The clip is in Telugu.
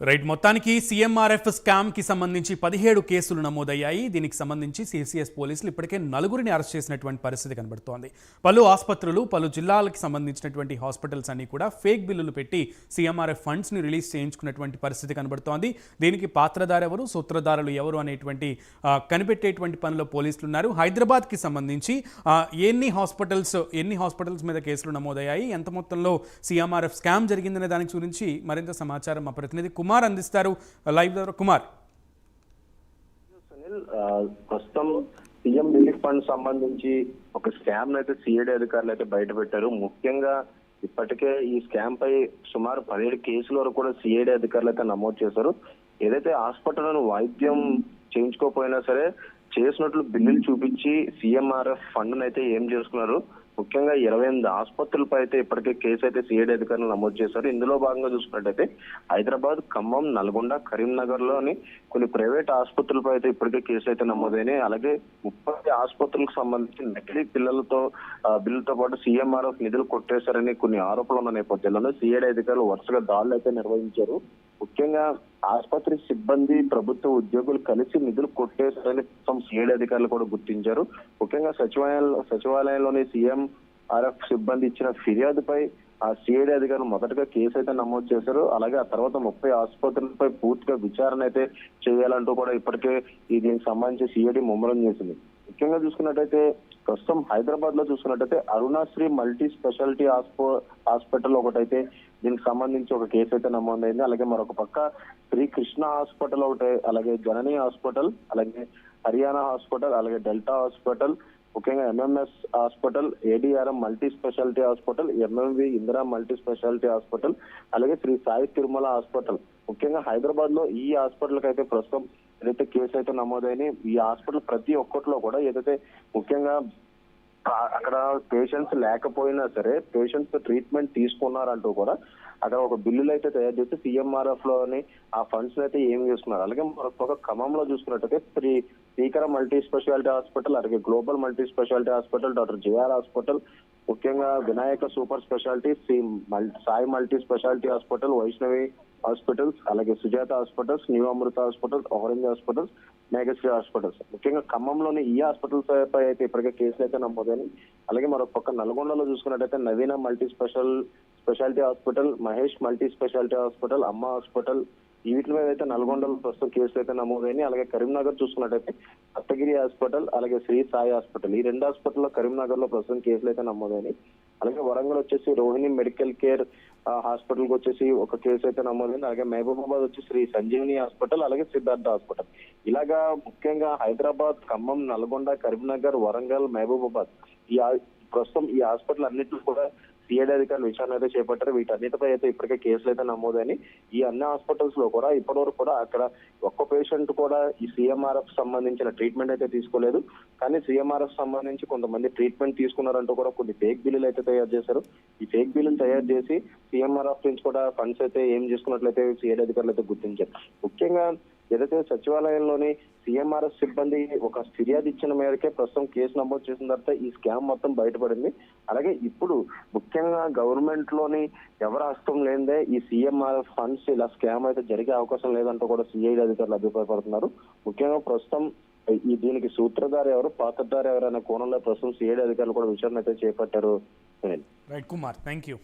రైట్ మొత్తానికి సీఎంఆర్ఎఫ్ స్కామ్కి సంబంధించి పదిహేడు కేసులు నమోదయ్యాయి. దీనికి సంబంధించి సిసిఎస్ పోలీసులు ఇప్పటికే నలుగురిని అరెస్ట్ చేసినటువంటి పరిస్థితి కనబడుతోంది. పలు ఆసుపత్రులు పలు జిల్లాలకు సంబంధించినటువంటి హాస్పిటల్స్ అన్ని కూడా ఫేక్ బిల్లులు పెట్టి సీఎంఆర్ఎఫ్ ఫండ్స్ని రిలీజ్ చేయించుకున్నటువంటి పరిస్థితి కనబడుతోంది. దీనికి పాత్రధారు ఎవరు సూత్రధారులు ఎవరు అనేటువంటి కనిపెట్టేటువంటి పనిలో పోలీసులు ఉన్నారు. హైదరాబాద్కి సంబంధించి ఎన్ని హాస్పిటల్స్ ఎన్ని హాస్పిటల్స్ మీద కేసులు నమోదయ్యాయి ఎంత మొత్తంలో సీఎంఆర్ఎఫ్ స్కామ్ జరిగిందనే దాని గురించి మరింత సమాచారం మా ప్రతినిధి కుమార్ అందిస్తారు. లైవ్ ద్వారా కుమార్. సునీల్ ప్రస్తుతం సీఎం రిలీఫ్ ఫండ్ సంబంధించి ఒక స్కామ్ అయితే సిఐడి అధికారులు అయితే బయట పెట్టారు. ముఖ్యంగా ఇప్పటికే ఈ స్కామ్ పై సుమారు పదిహేడు కేసుల వరకు కూడా సిఐడి అధికారులు అయితే నమోదు చేశారు. ఏదైతే హాస్పిటల్ను వైద్యం చేయించుకోకపోయినా సరే చేసినట్లు బిల్లులు చూపించి సీఎంఆర్ఎఫ్ ఫండ్ అయితే ఏం చేసుకున్నారు? ముఖ్యంగా ఇరవై ఎనిమిది ఆసుపత్రులపై అయితే ఇప్పటికే కేసు అయితే సిఐడి అధికారులు నమోదు చేశారు. ఇందులో భాగంగా చూసుకున్నట్టయితే హైదరాబాద్ ఖమ్మం నల్గొండ కరీంనగర్లోని కొన్ని ప్రైవేట్ ఆసుపత్రులపై అయితే ఇప్పటికే కేసు అయితే నమోదైనాయి. అలాగే ముప్పై ఆసుపత్రులకు సంబంధించి నకిలీ పిల్లలతో బిల్లుతో పాటు సీఎంఆర్ఎఫ్ నిధులు కొట్టేశారని కొన్ని ఆరోపణలు ఉన్న నేపథ్యంలో సిఐడి అధికారులు వరుసగా దాడులు అయితే నిర్వహించారు. ముఖ్యంగా ఆసుపత్రి సిబ్బంది ప్రభుత్వ ఉద్యోగులు కలిసి నిధులు కొట్టేశారని సిఐడి అధికారులు కూడా గుర్తించారు. ముఖ్యంగా సచివాలయంలో సచివాలయంలోని సీఎం ఆర్ఎఫ్ సిబ్బంది ఇచ్చిన ఫిర్యాదుపై ఆ సిఐడి అధికారులు మొదటగా కేసు అయితే నమోదు చేశారు. అలాగే ఆ తర్వాత ముప్పై ఆసుపత్రులపై పూర్తిగా విచారణ అయితే చేయాలంటూ కూడా ఇప్పటికే ఈ దీనికి సంబంధించి సిఐడి ముమ్మరం చేసింది. ముఖ్యంగా చూసుకున్నట్టయితే ప్రస్తుతం హైదరాబాద్లో చూసుకున్నట్టయితే అరుణాశ్రీ మల్టీ స్పెషాలిటీ హాస్పిటల్ ఒకటైతే దీనికి సంబంధించి ఒక కేసు అయితే నమోదైంది. అలాగే మరొక పక్క శ్రీ కృష్ణ హాస్పిటల్ ఒకటి అలాగే జనని హాస్పిటల్ అలాగే హర్యానా హాస్పిటల్ అలాగే డెల్టా హాస్పిటల్ ముఖ్యంగా MMS hospital ADRM multi speciality hospital MMV Indira multi speciality hospital అలాగే శ్రీ సాయి తిరుమల హాస్పిటల్. ముఖ్యంగా హైదరాబాద్లో ఈ హాస్పిటల్ అయితే ప్రస్తుతం ఏదైతే కేసు అయితే నమోదైన ఈ హాస్పిటల్ ప్రతి ఒక్కటిలో కూడా ఏదైతే ముఖ్యంగా అక్కడ పేషెంట్స్ లేకపోయినా సరే పేషెంట్స్ ట్రీట్మెంట్ తీసుకున్నారంటూ కూడా అక్కడ ఒక బిల్లులు అయితే తయారు చేసి సీఎంఆర్ఎఫ్లోని ఆ ఫండ్స్ అయితే ఏం చేస్తున్నారు. అలాగే మరొక క్రమంలో చూసుకున్నట్టయితే Shri Srikara multi speciality hospital అలాగే global multi speciality hospital doctor JR hospital ముఖ్యంగా వినాయక సూపర్ స్పెషాలిటీ శ్రీ మల్- Sai multi speciality hospital Vaishnavi hospitals అలాగే Sujatha hospitals new Amrutha hospitals orange hospitals Meghasri hospitals. ముఖ్యంగా ఖమ్మంలోని ఈ హాస్పిటల్స్ పై అయితే ఇప్పటికే కేసులు అయితే నమోదని అలాగే మరొక పక్క నల్గొండలో చూసుకున్నట్టయితే Naveena multi special speciality hospital Mahesh multi speciality hospital Amma hospital ఈ వీటి మీద అయితే నల్గొండలో ప్రస్తుతం కేసులు అయితే నమోదైనాయి. అలాగే కరీంనగర్ చూసుకున్నట్టయితే అత్తగిరి హాస్పిటల్ అలాగే శ్రీ సాయి హాస్పిటల్. ఈ రెండు హాస్పిటల్లో కరీంనగర్లో ప్రస్తుతం కేసులు అయితే నమోదైనాయి. అలాగే వరంగల్ వచ్చేసి రోహిణి మెడికల్ కేర్ హాస్పిటల్కి వచ్చేసి ఒక కేసు అయితే నమోదైంది. అలాగే మహబూబాబాద్ వచ్చి శ్రీ సంజీవని హాస్పిటల్ అలాగే సిద్ధార్థ హాస్పిటల్. ఇలాగా ముఖ్యంగా హైదరాబాద్ ఖమ్మం నల్గొండ కరీంనగర్ వరంగల్ మహబూబాబాద్ ఈ ప్రస్తుతం ఈ హాస్పిటల్ అన్నింటిలో కూడా సిఐడి అధికారులు విచారణ అయితే చేపట్టారు. వీటన్నిటిపై అయితే ఇప్పటికే కేసులు అయితే నమోదని ఈ అన్ని హాస్పిటల్స్లో కూడా ఇప్పటివరకు కూడా అక్కడ ఒక్క పేషెంట్ కూడా ఈ సీఎంఆర్ఎఫ్ సంబంధించిన ట్రీట్మెంట్ అయితే తీసుకోలేదు. కానీ సీఎంఆర్ఎఫ్ సంబంధించి కొంతమంది ట్రీట్మెంట్ తీసుకున్నారంటూ కూడా కొన్ని ఫేక్ బిల్లులు అయితే తయారు చేశారు. ఈ ఫేక్ బిల్లులు తయారు చేసి సీఎంఆర్ఎఫ్ నుంచి కూడా ఫండ్స్ అయితే ఏం చేసుకున్నట్లయితే సిఐడి అధికారులు అయితే గుర్తించారు. ముఖ్యంగా ఏదైతే సచివాలయంలోని సీఎంఆర్ఎస్ సిబ్బంది ఒక ఫిర్యాదు ఇచ్చిన మేరకే ప్రస్తుతం కేసు నమోదు చేసిన తర్వాత ఈ స్కామ్ మొత్తం బయటపడింది. అలాగే ఇప్పుడు ముఖ్యంగా గవర్నమెంట్లోని ఎవరు హస్తం లేనిదే ఈ సీఎంఆర్ఎఫ్ ఫండ్స్ ఇలా స్కామ్ అయితే జరిగే అవకాశం లేదంటూ కూడా సిఐడి అధికారులు అభిప్రాయపడుతున్నారు. ముఖ్యంగా ప్రస్తుతం ఈ దీనికి సూత్రధారి ఎవరు పాత్రధారి ఎవరు అనే కోణంలో ప్రస్తుతం సిఐడి అధికారులు కూడా విచారణ అయితే చేపట్టారు. Right Kumar thank you